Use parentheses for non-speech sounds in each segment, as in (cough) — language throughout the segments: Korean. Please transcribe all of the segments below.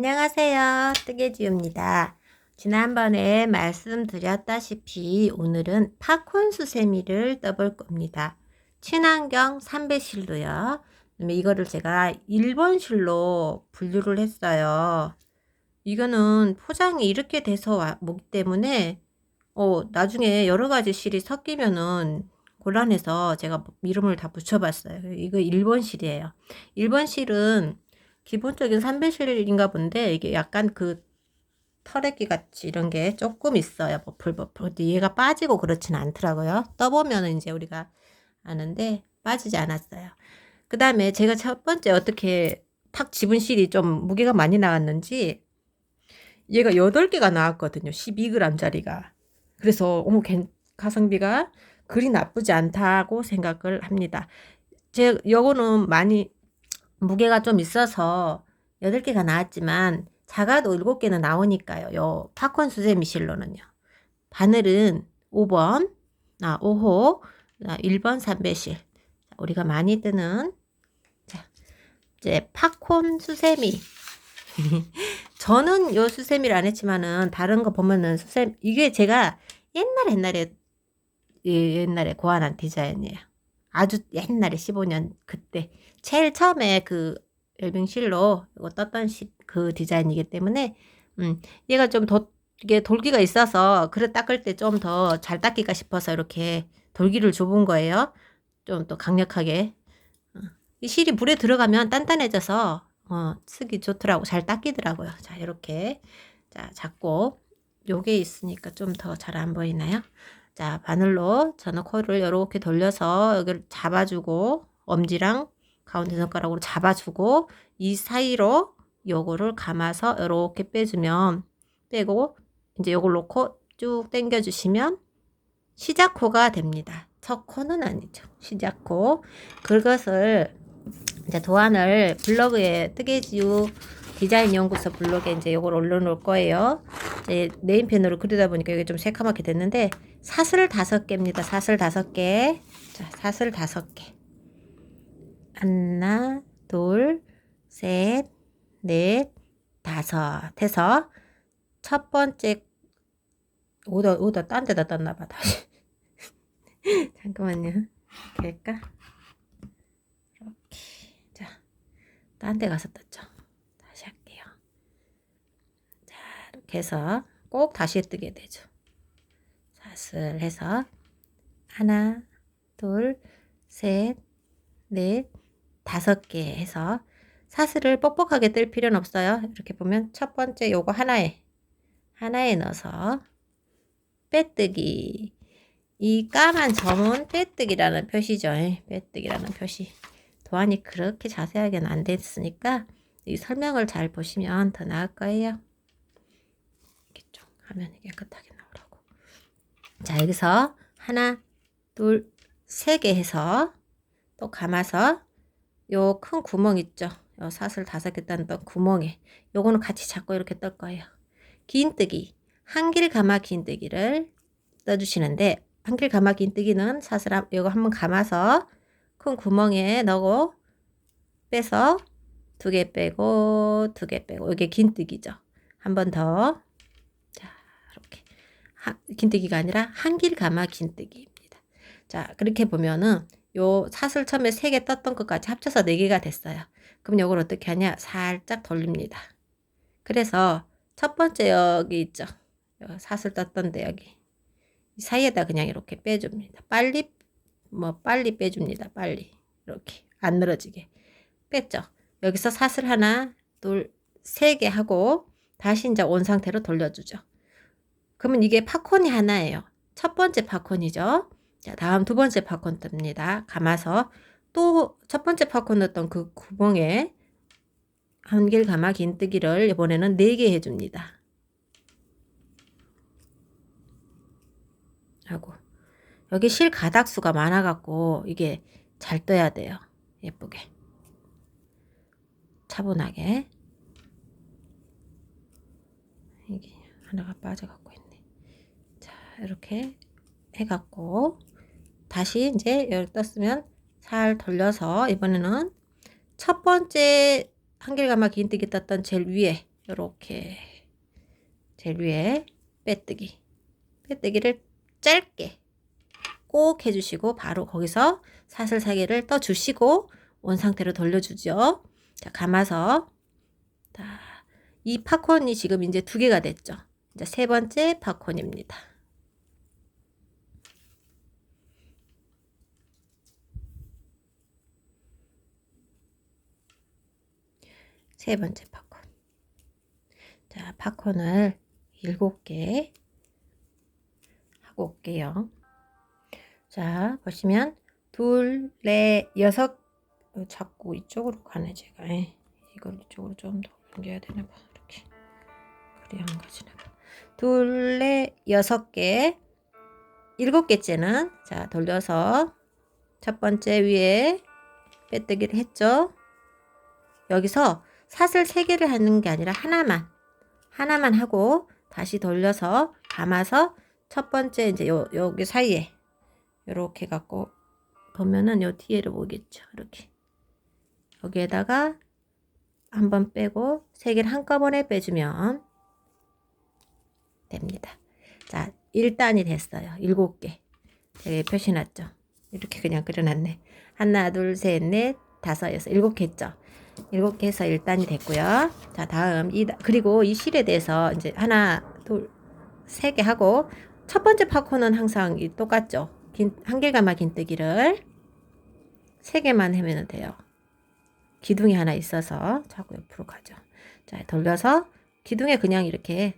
안녕하세요. 뜨개지입니다. 지난번에 말씀드렸다시피 오늘은 팝콘 수 세미를 떠볼 겁니다. 친환경 삼배실로요. 이거를 제가 1번 실로 분류를 했어요. 이거는 포장이 이렇게 돼서 와- 오기 때문에 어, 나중에 여러 가지 실이 섞이면은 곤란해서 제가 이름을 다 붙여봤어요. 이거 1번 실이에요. 1번 실은 기본적인 삼배실인가 본데 이게 약간 그 털에끼 같이 이런 게 조금 있어요. 버플버플. 근데 얘가 빠지고 그렇진 않더라고요. 떠보면 이제 우리가 아는데 빠지지 않았어요. 그 다음에 제가 첫 번째 어떻게 탁 집은 실이 좀 무게가 많이 나왔는지 얘가 8개가 나왔거든요. 12g짜리가. 그래서 어머 걘- 가성비가 그리 나쁘지 않다고 생각을 합니다. 제 요거는 많이 무게가 좀 있어서 8개가 나왔지만 작아도 7개는 나오니까요. 요 팝콘 수세미 실로는요. 바늘은 5번, 아, 5호, 아, 1번 삼배실. 우리가 많이 뜨는 자, 이제 팝콘 수세미. (laughs) 저는 요 수세미를 안 했지만은 다른 거 보면은 수세미 이게 제가 옛날 옛날에 예, 옛날에 고안한 디자인이에요. 아주 옛날에 15년 그때 제일 처음에 그 엘빙실로 이거 떴던 시, 그 디자인이기 때문에 음, 얘가 좀 더 이게 돌기가 있어서 그릇 닦을 때 좀 더 잘 닦기가 싶어서 이렇게 돌기를 좁은 거예요. 좀 또 강력하게. 어, 이 실이 물에 들어가면 단단해져서 어, 쓰기 좋더라고. 잘 닦이더라고요. 자, 이렇게 자, 잡고 요게 있으니까 좀 더 잘 안 보이나요? 자, 바늘로 저는 코를 이렇게 돌려서 여기를 잡아주고 엄지랑 가운데 손가락으로 잡아주고 이 사이로 요거를 감아서 이렇게 빼주면 빼고 이제 요걸 놓고 쭉 당겨주시면 시작코가 됩니다. 첫 코는 아니죠. 시작코. 그것을 이제 도안을 블로그에 뜨개지우 디자인 연구소 블로그에 이제 요걸 올려놓을 거예요. 이제 네임펜으로 그리다 보니까 이게 좀 새카맣게 됐는데 사슬 다섯 개입니다. 사슬 다섯 개. 자, 사슬 다섯 개. 하나, 둘, 셋, 넷, 다섯 해서 첫 번째 오다 오다 딴 데다 떴나 봐 다시 (laughs) 잠깐만요 할까 이렇게 자 딴 데 가서 떴죠 다시 할게요 자 해서 꼭 다시 뜨게 되죠 사슬 해서 하나 둘 셋 넷 다섯 개 해서 사슬을 뻑뻑하게 뜰 필요는 없어요. 이렇게 보면 첫 번째 요거 하나에 하나에 넣어서 빼뜨기 이 까만 점은 빼뜨기라는 표시죠. 예, 빼뜨기라는 표시. 도안이 그렇게 자세하게는 안 됐으니까 이 설명을 잘 보시면 더 나을 거예요. 이렇게 좀 하면 깨끗하게 나오라고. 자 여기서 하나 둘 세 개 해서 또 감아서 요 큰 구멍 있죠. 요 사슬 다섯 개 딴던 구멍에 요거는 같이 잡고 이렇게 뜰 거예요. 긴뜨기 한길 가마 긴뜨기를 떠주시는데 한길 가마 긴뜨기는 사슬 한, 요거 한번 감아서 큰 구멍에 넣고 빼서 두 개 빼고 두 개 빼고 이게 긴뜨기죠. 한 번 더. 자, 이렇게 하, 긴뜨기가 아니라 한길 가마 긴뜨기입니다. 자, 그렇게 보면은 요 사슬 처음에 세 개 떴던 것까지 합쳐서 네 개가 됐어요. 그럼 이걸 어떻게 하냐? 살짝 돌립니다. 그래서 첫 번째 여기 있죠. 요 사슬 떴던데 여기 이 사이에다 그냥 이렇게 빼줍니다. 빨리 뭐 빨리 빼줍니다. 빨리 이렇게 안 늘어지게 뺐죠. 여기서 사슬 하나, 둘, 세 개 하고 다시 이제 온 상태로 돌려주죠. 그러면 이게 팝콘이 하나예요. 첫 번째 팝콘이죠. 자, 다음 두 번째 팝콘 뜹니다. 감아서 또 첫 번째 팝콘 넣었던 그 구멍에 한길 가마 긴뜨기를 이번에는 네 개 해줍니다. 하고 여기 실 가닥수가 많아갖고 이게 잘 떠야 돼요. 예쁘게 차분하게 이게 하나가 빠져갖고 이렇게 해갖고 다시 이제 여기 떴으면 살 돌려서 이번에는 첫 번째 한길 가마 긴뜨기 떴던 제일 위에 요렇게 제일 위에 빼뜨기 빼뜨기를 짧게 꼭 해주시고 바로 거기서 사슬 사개를 떠주시고 원 상태로 돌려주죠. 자 감아서 자, 이 팝콘이 지금 이제 두 개가 됐죠. 이제 세 번째 팝콘입니다. 세 번째 팝콘. 자, 팝콘을 일곱 개 하고 올게요. 자, 보시면 둘, 넷, 여섯 어, 자꾸 이쪽으로 가네 제가. 에이, 이걸 이쪽으로 좀 더 옮겨야 되나 봐. 이렇게. 그래야 안 가지나 봐. 둘, 넷, 여섯 개. 일곱 개째는 자, 돌려서 첫 번째 위에 빼뜨기를 했죠. 여기서 사슬 세 개를 하는 게 아니라 하나만 하나만 하고 다시 돌려서 감아서 첫 번째 이제 요 여기 사이에 이렇게 갖고 보면은 요 뒤에를 보겠죠. 이렇게 여기에다가 한 번 빼고 세 개를 한꺼번에 빼주면 됩니다. 자, 1단이 됐어요. 7개. 제가 표시놨죠. 이렇게 그냥 그려놨네. 하나, 둘, 셋, 넷, 다섯, 여섯, 일곱 개 했죠. 일곱 개 해서 1단이 됐고요. 자, 다음 이 그리고 이 실에 대해서 이제 하나, 둘, 세 개 하고 첫 번째 팝콘은 항상 이 똑같죠. 긴, 한길가마 긴뜨기를 세 개만 하면 돼요. 기둥이 하나 있어서 자꾸 옆으로 가죠. 자, 돌려서 기둥에 그냥 이렇게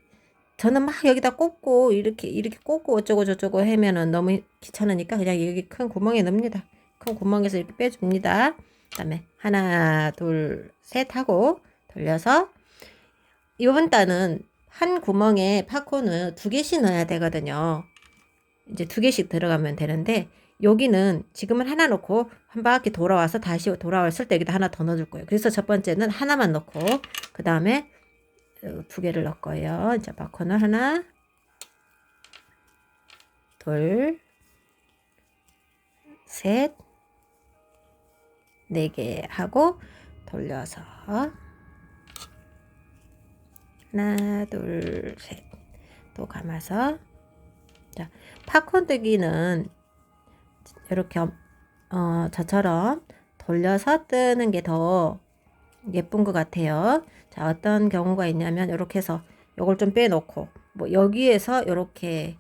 저는 막 여기다 꽂고 이렇게 이렇게 꽂고 어쩌고 저쩌고 하면은 너무 귀찮으니까 그냥 여기 큰 구멍에 넣습니다. 큰 구멍에서 이렇게 빼줍니다. 그 다음에 하나, 둘, 셋 하고 돌려서 이번 단은 한 구멍에 팝콘을 두 개씩 넣어야 되거든요. 이제 두 개씩 들어가면 되는데 여기는 지금은 하나 넣고 한 바퀴 돌아와서 다시 돌아왔을 때 여기다 하나 더 넣어줄 거예요. 그래서 첫 번째는 하나만 넣고 그 다음에 두 개를 넣을 거예요. 이제 팝콘을 하나, 둘, 셋, 네개 하고 돌려서 하나, 둘, 셋. 또 감아서 자, 팝콘 뜨기는 이렇게 어, 저처럼 돌려서 뜨는 게 더 예쁜 것 같아요. 자, 어떤 경우가 있냐면 이렇게 해서 이걸 좀 빼놓고 뭐 여기에서 이렇게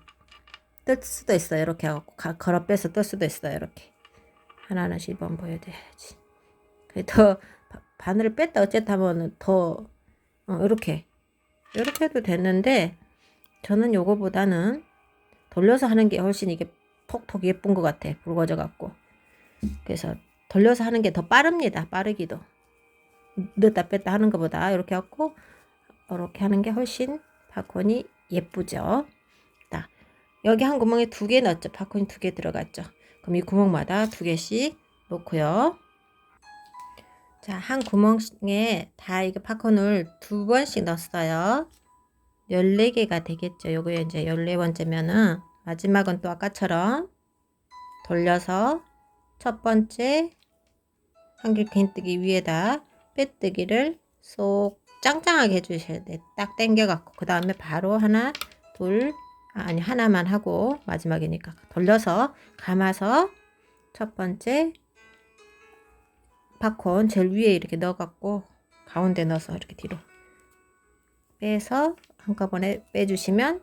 뜰 수도 있어요. 이렇게 하고 걸어 빼서 뜰 수도 있어요. 이렇게 하나하나씩 한번 보여드려야지. 더 바늘을 뺐다 어쨌다 하면 더 어, 이렇게. 이렇게 해도 되는데 저는 요거보다는 돌려서 하는 게 훨씬 이게 톡톡 예쁜 것 같아 붉어져 갖고. 그래서 돌려서 하는 게 더 빠릅니다 빠르기도. 넣다 뺐다 하는 것보다 이렇게 갖고 이렇게 하는 게 훨씬 팝콘이 예쁘죠. 자, 여기 한 구멍에 두 개 넣었죠. 팝콘이 두 개 들어갔죠 그럼 이 구멍마다 두 개씩 놓고요 자, 한 구멍에 다 이거 팝콘을 두 번씩 넣었어요. 14개가 되겠죠. 요거 이제 14번째면은 마지막은 또 아까처럼 돌려서 첫 번째 한길 긴뜨기 위에다 빼뜨기를 쏙 짱짱하게 해주셔야 돼. 딱 당겨갖고 그 다음에 바로 하나, 둘, 아, 아니 하나만 하고 마지막이니까 돌려서 감아서 첫 번째 팝콘 제일 위에 이렇게 넣어갖고 가운데 넣어서 이렇게 뒤로 빼서 한꺼번에 빼주시면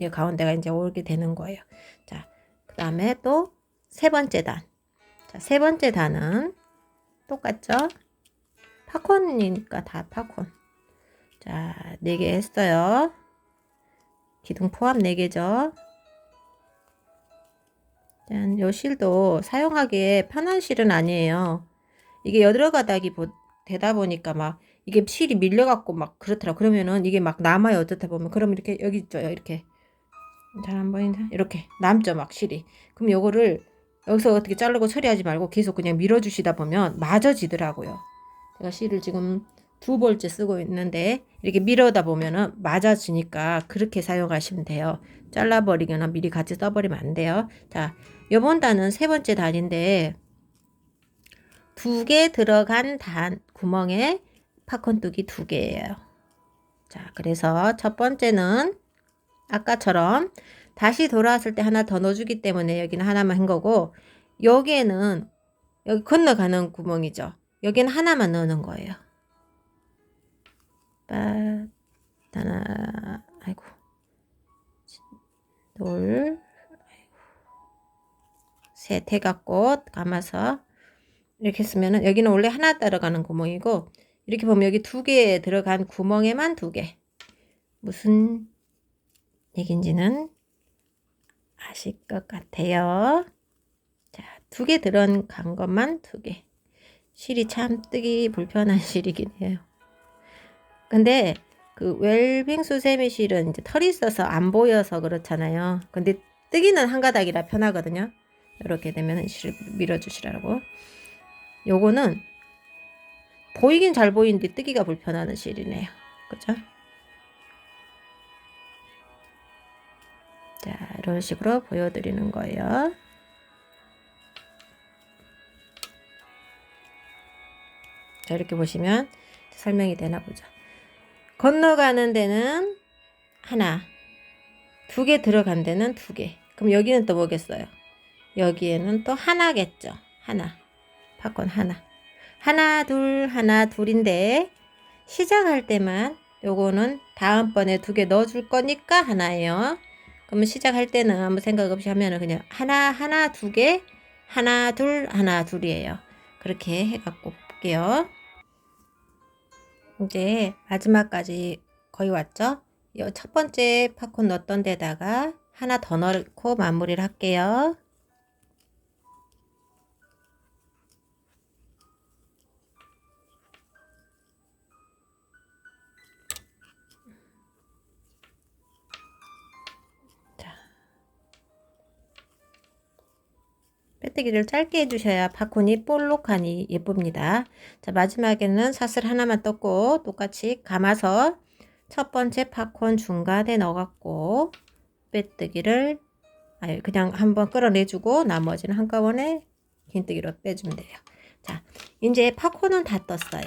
이 가운데가 이제 오게 되는 거예요. 자, 그 다음에 또 세 번째 단. 자, 세 번째 단은 똑같죠? 팝콘이니까 다 팝콘. 자, 네 개 했어요. 기둥 포함 네 개죠. 짠, 요 실도 사용하기에 편한 실은 아니에요. 이게 여러 가닥이 되다 보니까 막 이게 실이 밀려갖고 막 그렇더라. 그러면은 이게 막 남아요. 어쩌다 보면. 그럼 이렇게 여기 있죠. 이렇게. 잘 안 보이나? 이렇게 남죠. 막 실이. 그럼 요거를 여기서 어떻게 자르고 처리하지 말고 계속 그냥 밀어주시다 보면 맞아지더라고요. 제가 실을 지금 두 벌째 쓰고 있는데 이렇게 밀어다 보면은 맞아지니까 그렇게 사용하시면 돼요. 잘라버리거나 미리 같이 써버리면 안 돼요. 자, 요번 단은 세 번째 단인데 두 개 들어간 단 구멍에 팝콘 뚜기 두 개예요. 자, 그래서 첫 번째는 아까처럼 다시 돌아왔을 때 하나 더 넣어주기 때문에 여기는 하나만 한 거고 여기에는 여기 건너가는 구멍이죠. 여기는 하나만 넣는 거예요. 빠 하나 아이고 둘셋 해갖고 감아서 이렇게 쓰면은 여기는 원래 하나 따라가는 구멍이고 이렇게 보면 여기 두 개 들어간 구멍에만 두 개. 무슨 얘긴지는 아실 것 같아요. 자, 두 개 들어간 것만 두 개. 실이 참 뜨기 불편한 (laughs) 실이긴 해요. 근데 그 웰빙 수 세미 실은 이제 털이 있어서 안 보여서 그렇잖아요. 근데 뜨기는 한 가닥이라 편하거든요. 이렇게 되면 실을 밀어주시라고. 요거는 보이긴 잘 보이는데 뜨기가 불편한 실이네요. 그죠? 자, 이런 식으로 보여드리는 거예요. 자, 이렇게 보시면 설명이 되나 보죠. 건너가는 데는 하나, 두 개 들어간 데는 두 개. 그럼 여기는 또 뭐겠어요? 여기에는 또 하나겠죠. 하나. 팝콘 하나. 하나, 둘, 하나, 둘인데, 시작할 때만 요거는 다음번에 두 개 넣어줄 거니까 하나예요. 그러면 시작할 때는 아무 생각 없이 하면은 그냥 하나, 하나, 두 개, 하나, 둘, 하나, 둘이에요. 그렇게 해갖고 볼게요. 이제 마지막까지 거의 왔죠? 이첫 번째 팝콘 넣었던 데다가 하나 더 넣고 마무리를 할게요. 빼뜨기를 짧게 해주셔야 팝콘이 볼록하니 예쁩니다. 자, 마지막에는 사슬 하나만 떴고 똑같이 감아서 첫 번째 팝콘 중간에 넣어갖고 빼뜨기를 아니, 그냥 한번 끌어내주고 나머지는 한꺼번에 긴뜨기로 빼주면 돼요. 자, 이제 팝콘은 다 떴어요.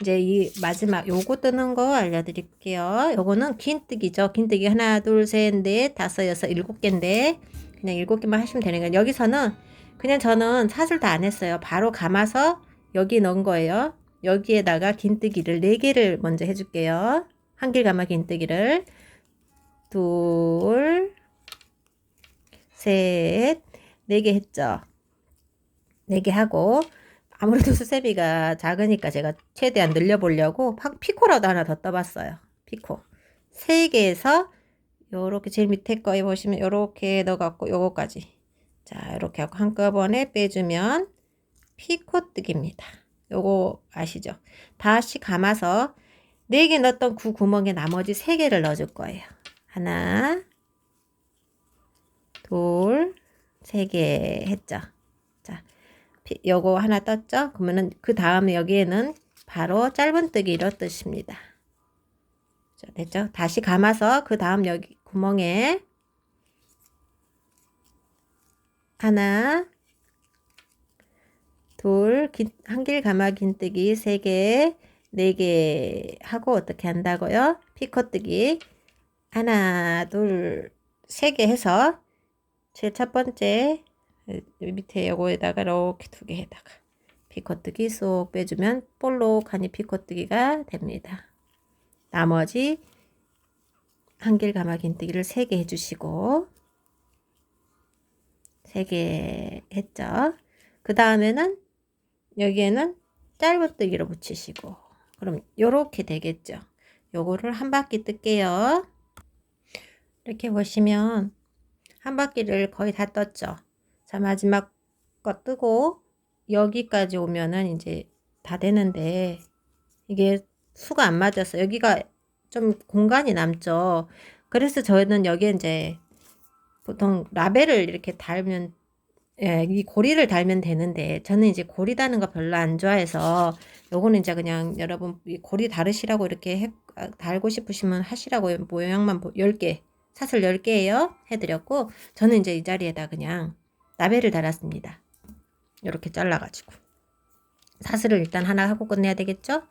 이제 이 마지막 요거 뜨는 거 알려드릴게요. 요거는 긴뜨기죠. 긴뜨기 하나, 둘, 셋, 넷, 다섯, 여섯, 일곱 개인데 그냥 일곱 개만 하시면 되는 거예요. 여기서는 그냥 저는 사슬 다 안 했어요. 바로 감아서 여기 넣은 거예요. 여기에다가 긴뜨기를 4개를 먼저 해줄게요. 한길 감아 긴뜨기를 둘, 셋, 네 개 했죠. 네 개 하고 아무래도 (laughs) 수세미가 작으니까 제가 최대한 늘려보려고 피코라도 하나 더 떠봤어요. 피코. 세 개에서 요렇게 제일 밑에 거에 보시면 요렇게 넣어갖고 요거까지 자, 이렇게 하고 한꺼번에 빼주면 피코뜨기입니다. 요거 아시죠? 다시 감아서 4개 넣었던 구 구멍에 나머지 3개를 넣어줄 거예요. 하나, 둘, 세 개 했죠. 자, 요거 하나 떴죠? 그러면은 그 다음에 여기에는 바로 짧은뜨기로. 자, 됐죠? 다시 감아서 그 다음 여기 구멍에 하나, 둘, 한길 가마 긴뜨기 세 개, 네개 하고 어떻게 한다고요? 피코뜨기 하나, 둘, 세개 해서 제일 첫 번째 밑에 요거에다가 이렇게 두개 해다가 피코뜨기 쏙 빼주면 볼록하니 피코뜨기가 됩니다. 나머지 한길 가마 긴뜨기를 세개 해주시고 3개 했죠. 그 다음에는 여기에는 짧은뜨기로 붙이시고 그럼 요렇게 되겠죠. 요거를 한 바퀴 뜰게요. 이렇게 보시면 한 바퀴를 거의 다 떴죠. 자 마지막 거 뜨고 여기까지 오면은 이제 다 되는데 이게 수가 안 맞아서 여기가 좀 공간이 남죠. 그래서 저는 여기에 이제 보통 라벨을 이렇게 달면 예, 이 고리를 달면 되는데 저는 이제 고리 다는 거 별로 안 좋아해서 요거는 이제 그냥 여러분 이 고리 다르시라고 이렇게 해, 아, 달고 싶으시면 하시라고 모양만 10개 사슬 10개예요 해드렸고 저는 이제 이 자리에다 그냥 라벨을 달았습니다. 이렇게 잘라가지고. 사슬을 일단 하나 하고 끝내야 되겠죠?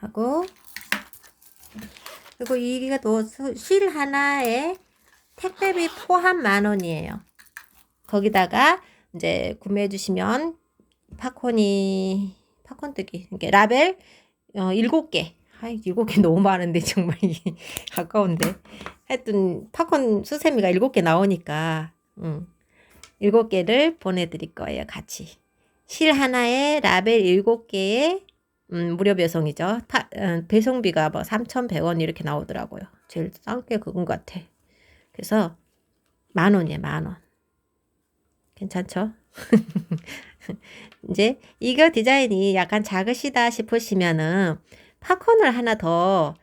하고. 그리고 이게 또 실 하나에 택배비 포함 만 원이에요. 거기다가 이제 구매해 주시면 팝콘이 팝콘 뜨기 이렇게 라벨 어 일곱 개. 아이 일곱 개 너무 많은데 (laughs) 정말 이게 아까운데. 하여튼 팝콘 수세미가 일곱 개 나오니까 음. 일곱 개를 보내드릴 거예요 같이. 실 하나에 라벨 일곱 개에 음, 무료 배송이죠. 파, 음, 배송비가 뭐 3,100원 이렇게 나오더라고요. 제일 싼 게 그건 것 같아. 그래서 만 원이에요, 만 원. 괜찮죠? (laughs) 이제 이거 디자인이 약간 작으시다 싶으시면은 팝콘을 하나 더,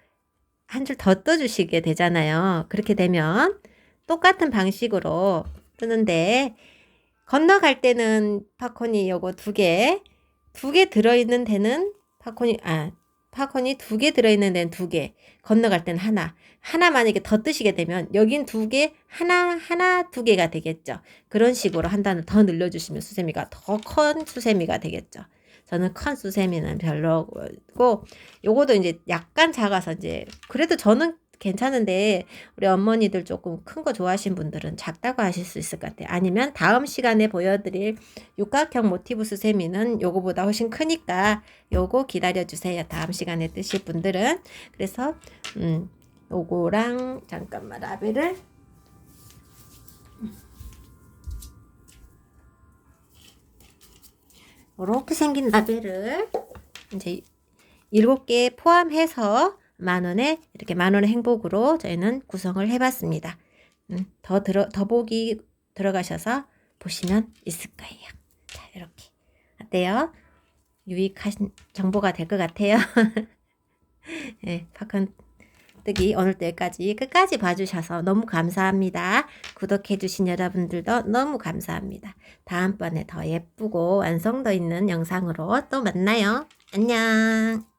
한 줄 더 떠주시게 되잖아요. 그렇게 되면 똑같은 방식으로 뜨는데 건너갈 때는 팝콘이 요거 두 개, 두 개 들어있는 데는 팝콘이, 아, 팝콘이 두 개 들어있는 데는 두 개, 건너갈 때는 하나. 하나 만약에 더 뜨시게 되면 여긴 두 개, 하나, 하나, 두 개가 되겠죠. 그런 식으로 한 단을 더 늘려주시면 수세미가 더 큰 수세미가 되겠죠. 저는 큰 수세미는 별로고, 요거도 이제 약간 작아서 이제, 그래도 저는 괜찮은데, 우리 어머니들 조금 큰 거 좋아하시는 분들은 작다고 하실 수 있을 것 같아요. 아니면 다음 시간에 보여드릴 육각형 모티브 수세미는 요거보다 훨씬 크니까 요거 기다려주세요. 다음 시간에 뜨실 분들은. 그래서, 음, 요거랑, 잠깐만, 라벨을. 이렇게 생긴 라벨을 이제 일곱 개 포함해서 만 원에 이렇게 만 원의 행복으로 저희는 구성을 해봤습니다. 음, 더 들어 더 보기 들어가셔서 보시면 있을 거예요. 자 이렇게 어때요? 유익한 정보가 될 것 같아요. 네, (laughs) 팝콘 뜨기 오늘도 여기까지 끝까지 봐주셔서 너무 감사합니다. 구독해주신 여러분들도 너무 감사합니다. 다음번에 더 예쁘고 완성도 있는 영상으로 또 만나요. 안녕.